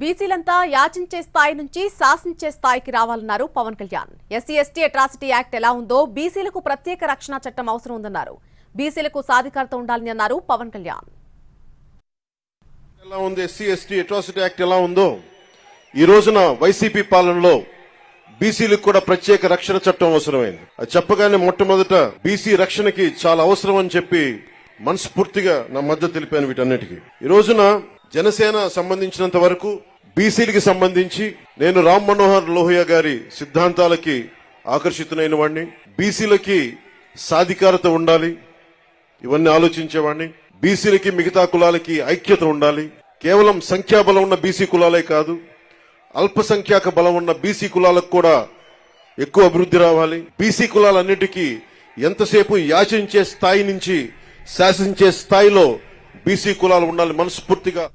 బీసీలంతా యాచించే స్థాయి నుంచి శాసించే స్థాయికి రావాలన్నారు Pawan Kalyan. SC ST atrocity act ఎలా ఉందో బీసీలకు ప్రత్యేక రక్షణ చట్టం అవసరం ఉందన్నారు. బీసీలకు సాధికారత ఉండాలని అన్నారు పవన్ కళ్యాణ్. ఎలా ఉంది? ఎస్సీ ఎస్టీ అట్రాసిటీ యాక్ట్ ఎలా ఉందో? ఈ రోజున వైసీపీ పాలనలో బీసీలకు కూడా ప్రత్యేక రక్షణ చట్టం అవసరమైంది. అది చెప్పగానే మొట్టమొదట బీసీ రక్షణకి చాలా అవసరం అని చెప్పి మనస్ఫూర్తిగా నా మద్దతు తెలిపాను వీటన్నిటికీ. ఈ రోజున జనసేన సంబంధించినంత వరకు బీసీలకి సంబంధించి నేను రామ్ మనోహర్ లోహియా గారి సిద్ధాంతాలకి ఆకర్షితునైన వాడిని బీసీలకి సాధికారత ఉండాలి. ఇవన్నీ ఆలోచించేవాడిని బీసీలకి మిగతా కులాలకి ఐక్యత ఉండాలి. కేవలం సంఖ్యాబలం ఉన్న బీసీ కులాలే కాదు అల్పసంఖ్యాక బలం ఉన్న బీసీ కులాలకు కూడా ఎక్కువ అభివృద్ధి రావాలి. బీసీ కులాలన్నిటికీ ఎంతసేపు యాచించే స్థాయి నుంచి శాసించే స్థాయిలో బీసీ కులాలు ఉండాలి మనస్ఫూర్తిగా.